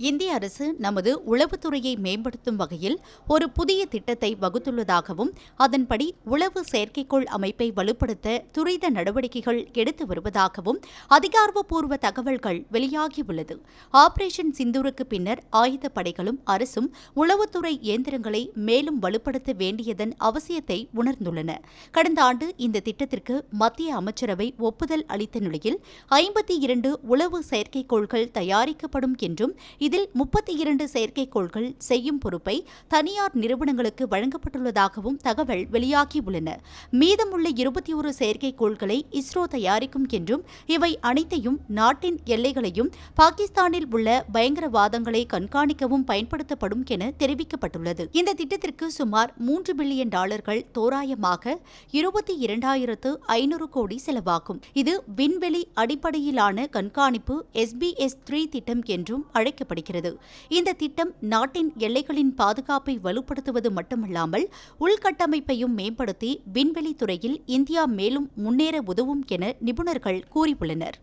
இந்திய அரசு நமது உளவுத்துறையை மேம்படுத்தும் வகையில் ஒரு புதிய திட்டத்தை வகுத்துள்ளதாகவும் அதன்படி உளவு செயற்கைக்கோள் அமைப்பை வலுப்படுத்த துரித நடவடிக்கைகள் எடுத்து வருவதாகவும் அதிகாரப்பூர்வ தகவல்கள் வெளியாகியுள்ளது. ஆபரேஷன் சிந்தூருக்கு பின்னர் ஆயுதப்படைகளும் அரசும் உளவுத்துறை இயந்திரங்களை மேலும் வலுப்படுத்த வேண்டியதன் அவசியத்தை உணர்ந்துள்ளன. கடந்த ஆண்டு இந்த திட்டத்திற்கு மத்திய அமைச்சரவை ஒப்புதல் அளித்த நிலையில் ஐம்பத்தி இரண்டு உளவு செயற்கைக்கோள்கள் தயாரிக்கப்படும் என்றும் இதில் முப்பத்தி இரண்டு செயற்கைக்கோள்கள் செய்யும் பொறுப்பை தனியார் நிறுவனங்களுக்கு வழங்கப்பட்டுள்ளதாகவும் தகவல் வெளியாகியுள்ளன. மீதமுள்ள இருபத்தி ஒரு செயற்கைக்கோள்களை இஸ்ரோ தயாரிக்கும் என்றும் இவை அனைத்தையும் நாட்டின் எல்லைகளையும் பாகிஸ்தானில் உள்ள பயங்கரவாதங்களை கண்காணிக்கவும் பயன்படுத்தப்படும் என தெரிவிக்கப்பட்டுள்ளது. இந்த திட்டத்திற்கு சுமார் மூன்று பில்லியன் டாலர்கள் தோராயமாக இருபத்தி இரண்டாயிரத்து ஐநூறு கோடி செலவாகும். இது விண்வெளி அடிப்படையிலான கண்காணிப்பு எஸ்பிஎஸ் த்ரீ திட்டம் என்றும் அழைக்கப்படுகிறது. இந்த திட்டம் நாட்டின் எல்லைகளின் பாதுகாப்பை வலுப்படுத்துவது மட்டுமல்லாமல் உள்கட்டமைப்பையும் மேம்படுத்தி விண்வெளி துறையில் இந்தியா மேலும் முன்னேற உதவும் என நிபுணர்கள் கூறியுள்ளனர்.